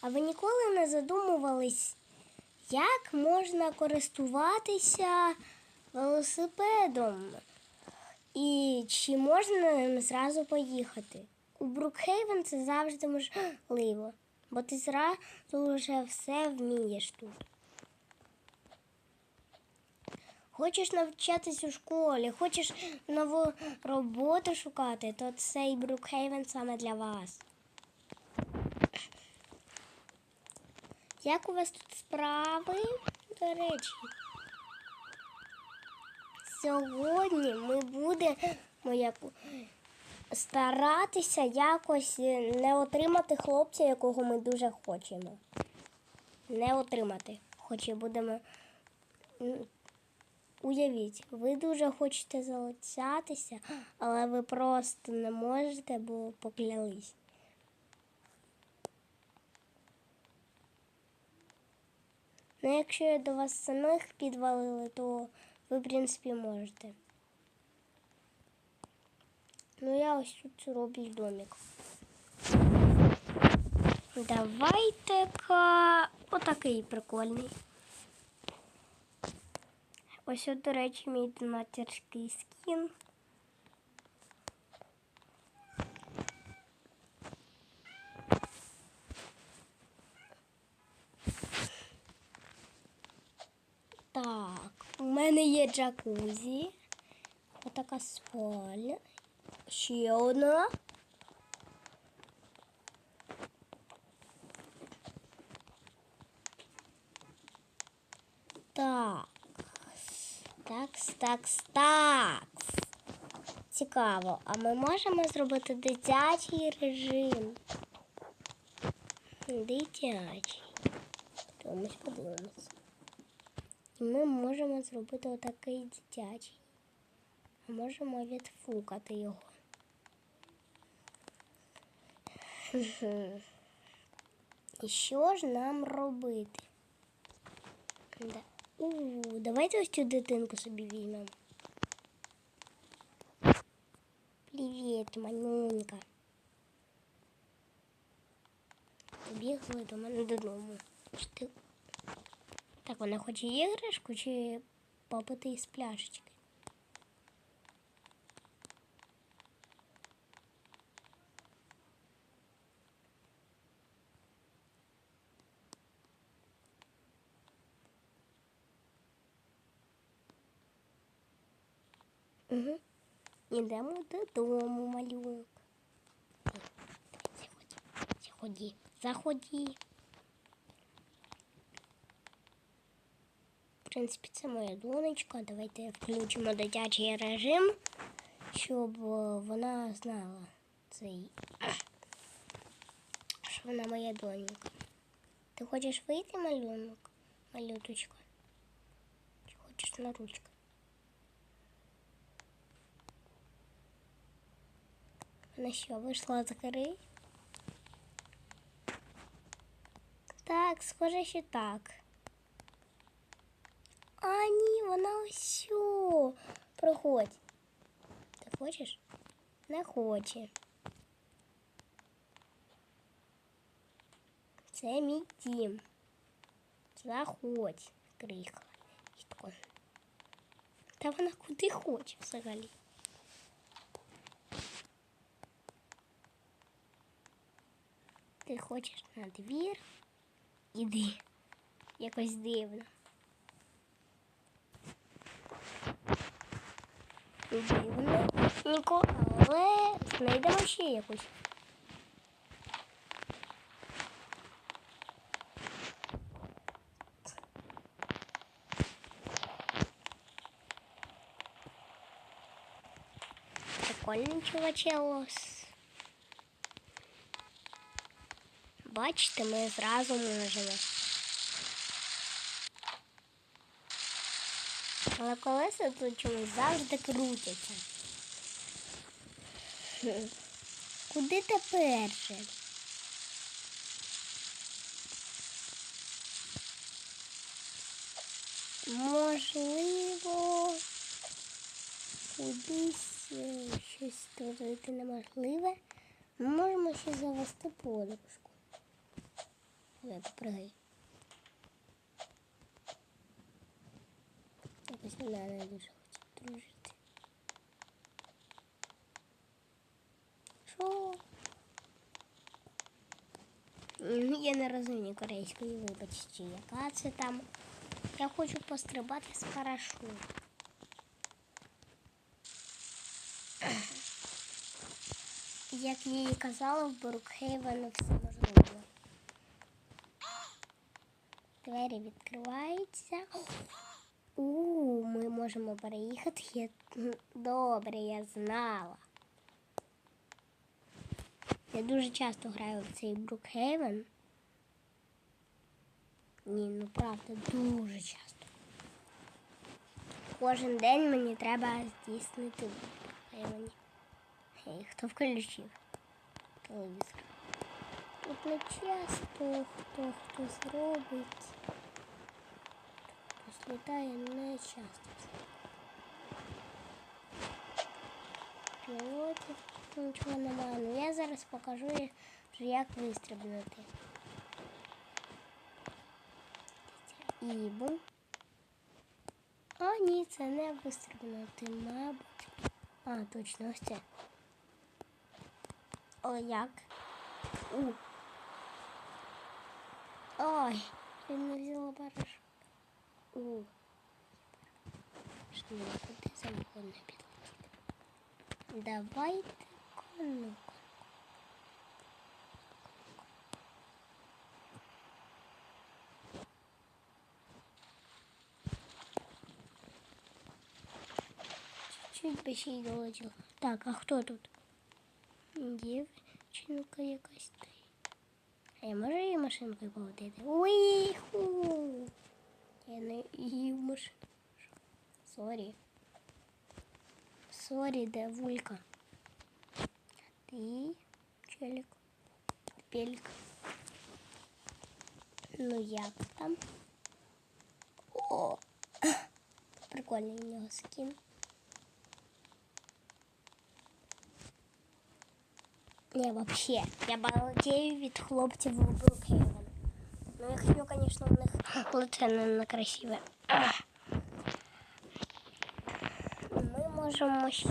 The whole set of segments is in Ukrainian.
А ви ніколи не задумувались, як можна користуватися велосипедом? І чи можна ним зразу поїхати? У Брукхейвен це завжди можливо, бо ти зразу вже все вмієш тут. Хочеш навчатись у школі, хочеш нову роботу шукати, то цей Брукхейвен саме для вас. Як у вас тут справи? До речі, сьогодні ми будемо як, старатися якось не отримати хлопця, якого ми дуже хочемо. Не отримати. Хоч і будемо. Уявіть, ви дуже хочете залицятися, але ви просто не можете, бо поклялись. Ну, якщо я до вас самих підвалили, то ви, в принципі, можете. Ну, я ось тут роблю домик. Давайте-ка отакий прикольний. Ось, от, до речі, мій донатерський скін. Так, у мене є джакузі. Отака спальня. Ще одна. Так. Такс, такс, такс. Цікаво, а ми можемо зробити дитячий режим? Дитячий. Тому подивимось. І ми можемо зробити отакий дитячий. А можемо відфукати його. Хе-хе. І що ж нам робити? Да. У, давайте ось цю дитинку собі візьмемо. Привіт, манюнька. Побігли до мене додому. Чи ти так, вона хоче іграшку чи попити із пляшечки? Угу. Ідемо додому, малюк. Заходи, заходи, заходи. Принципі, це моя донечка. Давайте включимо дитячий режим, щоб е, вона знала цей, що вона моя донька. Ти хочеш вийти, малюнок? Малюточка? Чи хочеш на ручку? Вона що, вийшла з гри? Так, схоже, що так. А, ні, вона ось сю. Проходь. Ти хочеш? Не хоче. Це мій дім. Заходь, крикла. Дітко. Та вона куди хоче взагалі. Ти хочеш на двір? Іди. Якось дивно. Дивно. Ніко, але знайдемо ще якусь. Прикольний чувачелос. Бачите, ми зразу можемо. Але колеса тут чомусь завжди крутяться. Куди тепер же? Можливо, кудись е, щось створити неможливе. Ми можемо ще завести подушку. Давай, попригай. Якось вона не дуже хоче дружити. М, Я не розумію корейської, вибачте, яка це там. Я хочу пострибати з парашуту. Як я і казала, в Брукхейвену все можливо. Двері відкриваються. У, ми можемо переїхати. Я... Добре, я знала. Я дуже часто граю в цей Брукхейвен. Ні, ну правда, дуже часто. Кожен день мені треба здійснити в Брукхейвені. Ей, хто включив телевізор? Тут не часто хто хто зробить. Літає не часто. Пілотів нічого немає. Ну я зараз покажу, як- вистрибнути. І. А, ні, це не вистрибнути, мабуть. А, точно, ось це. О, як? У. Ой, я не взяла бараш. У. Що мені куди завгодно підлетіти. Давайте кону. Чуть би ще. Так, а хто тут? Дівчинка якась. А я можу її машинкою поводити? Уїху! Я не її в машину. Сорі. Сорі, де вулька? Ти, челік, пелік. Ну як там? О! Прикольний у нього скін. Не, вообще. Я балдею від хлопців У. Ну, якщо, звісно, в них лице не красиве. Ми можемо ще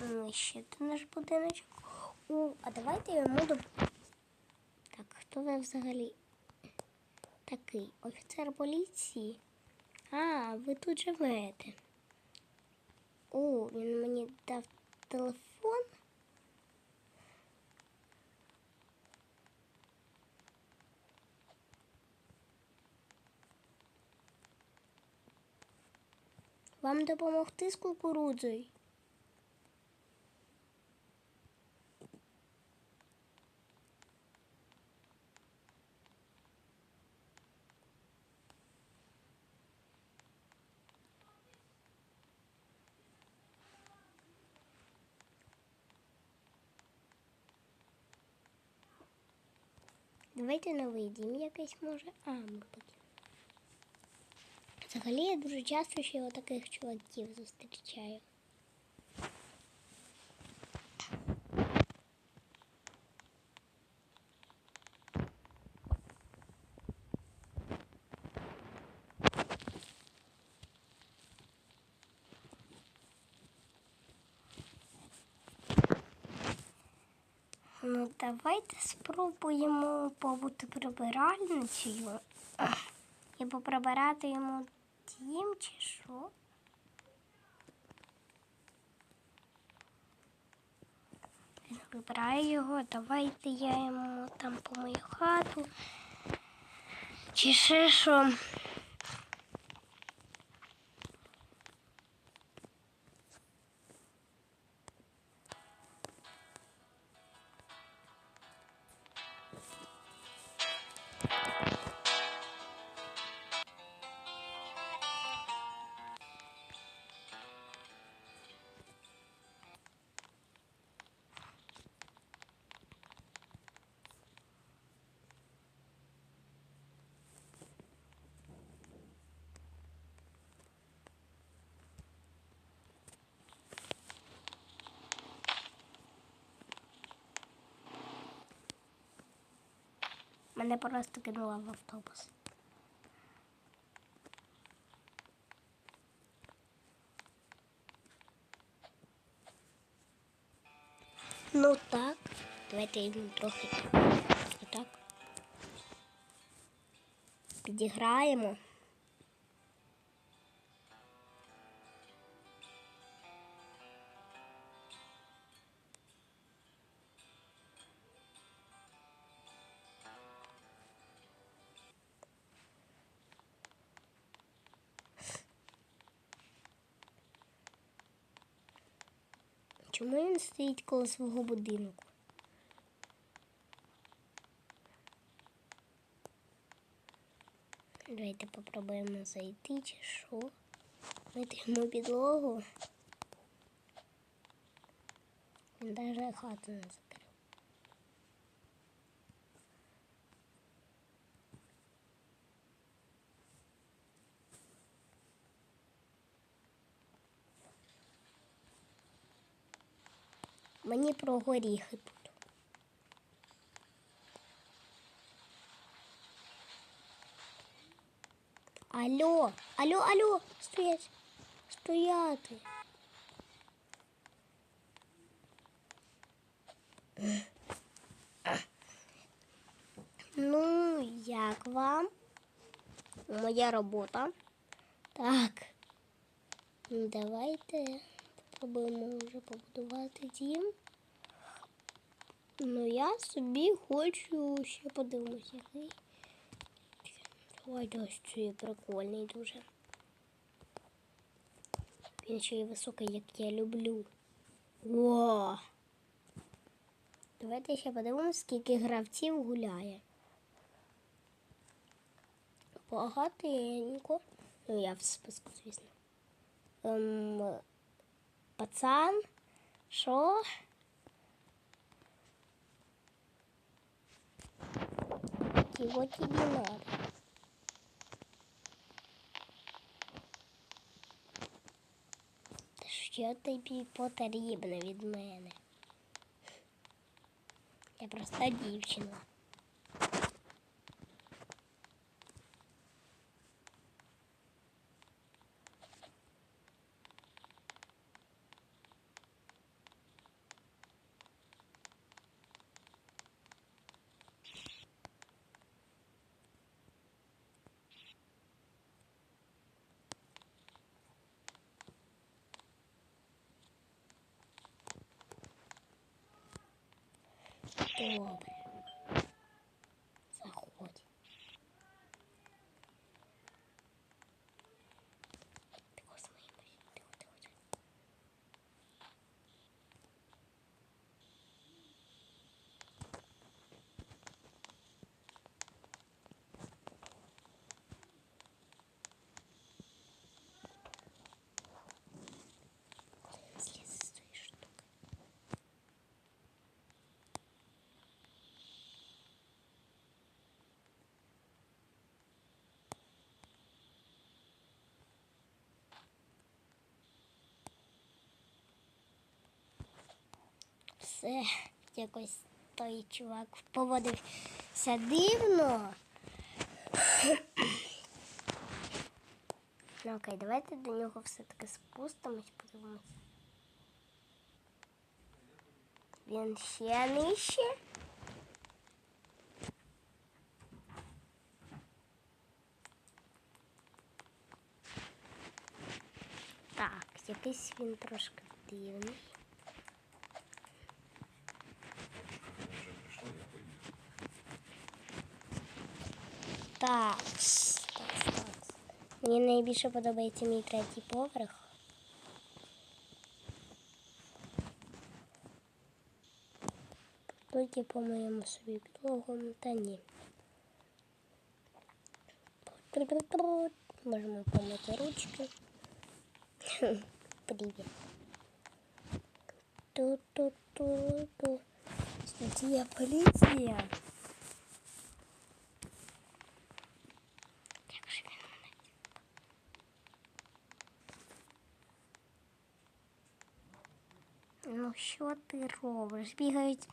знищити наш будиночок. У, а давайте йому до... Так, хто ви взагалі такий? Офіцер поліції? А, ви тут живете. О, він мені дав телефон. Вам допомогти з кукурудзою? Давайте новий дім якийсь може. А, поки. Взагалі я дуже часто ще таких чуваків зустрічаю. Ну, давайте спробуємо побути прибиральницею і поприбирати йому дім чи що. Він його, давайте я йому там помию хату. Чи що. Мене просто кинула в автобус. Ну так, давайте йдемо трохи отак. Підіграємо. Чому він стоїть коло свого будинку? Давайте попробуємо зайти чи що. Мити підлогу. Він навіть хату не Мені про горіхи тут. Алло, алло, алло, стоять, стояти. Ну, як вам? Моя робота. Так. Давайте попробуємо вже побудувати дім. Ну, я собі хочу ще подивимось, який. Давайте ось цей прикольний дуже. Він ще й високий, як я люблю. О! Давайте ще подивимось, скільки гравців гуляє. Багатенько. Ну, я в списку, звісно. Ем, пацан. Що? Чого тобі надо? Та Що тобі потрібно від мене? Я просто дівчина. Добре. Все, якось той чувак поводився дивно. Ну окей, давайте до нього все-таки спустимось, подивимось. Він ще нижче. Так, якийсь він трошки дивний. Так, так, так. Мені найбільше подобається мій третій поверх. Тут я помиємо собі підлогу, та ні. Можемо помити ручки. Привіт. Ту-ту-ту-ту. Статія поліція. Як же він мене? Ну, що ти робиш? Бігають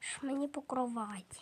ж мені по кроваті.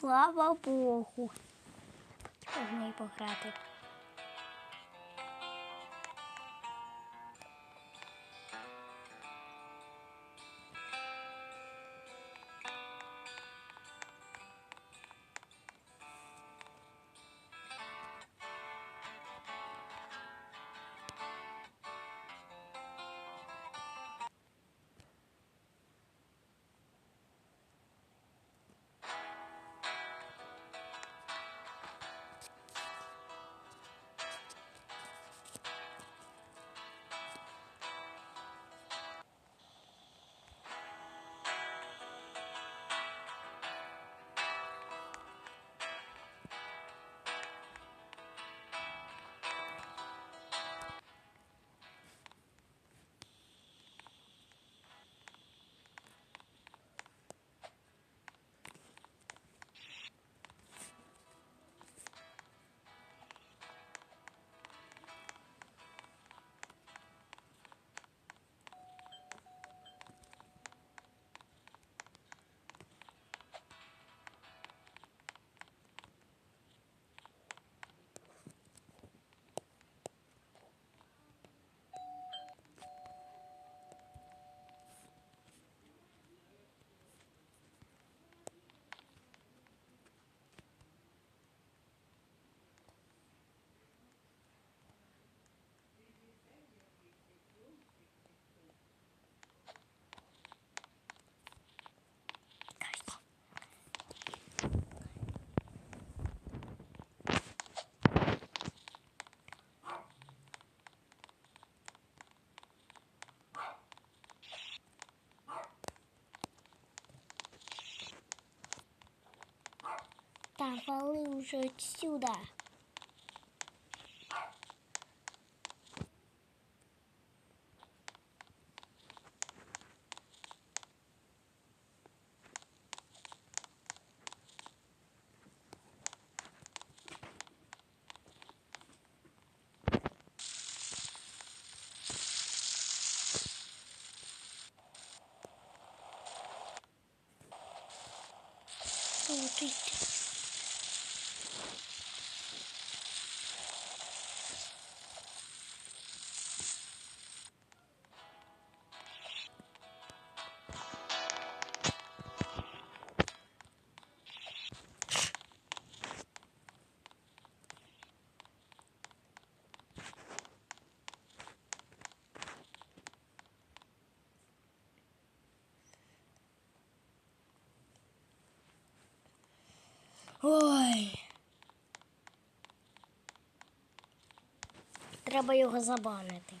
Слава Богу. Можна і пограти. 大风又是旧的 Треба його забанити.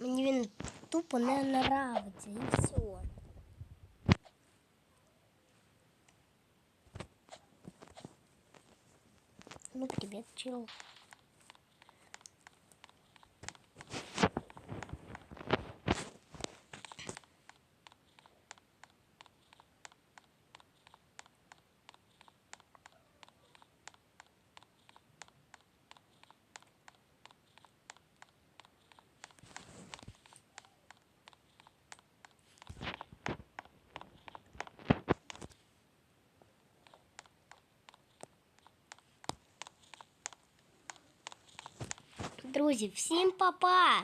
Мені він тупо не нравиться і все. Ну, привет, чел. Друзі. Всім па-па!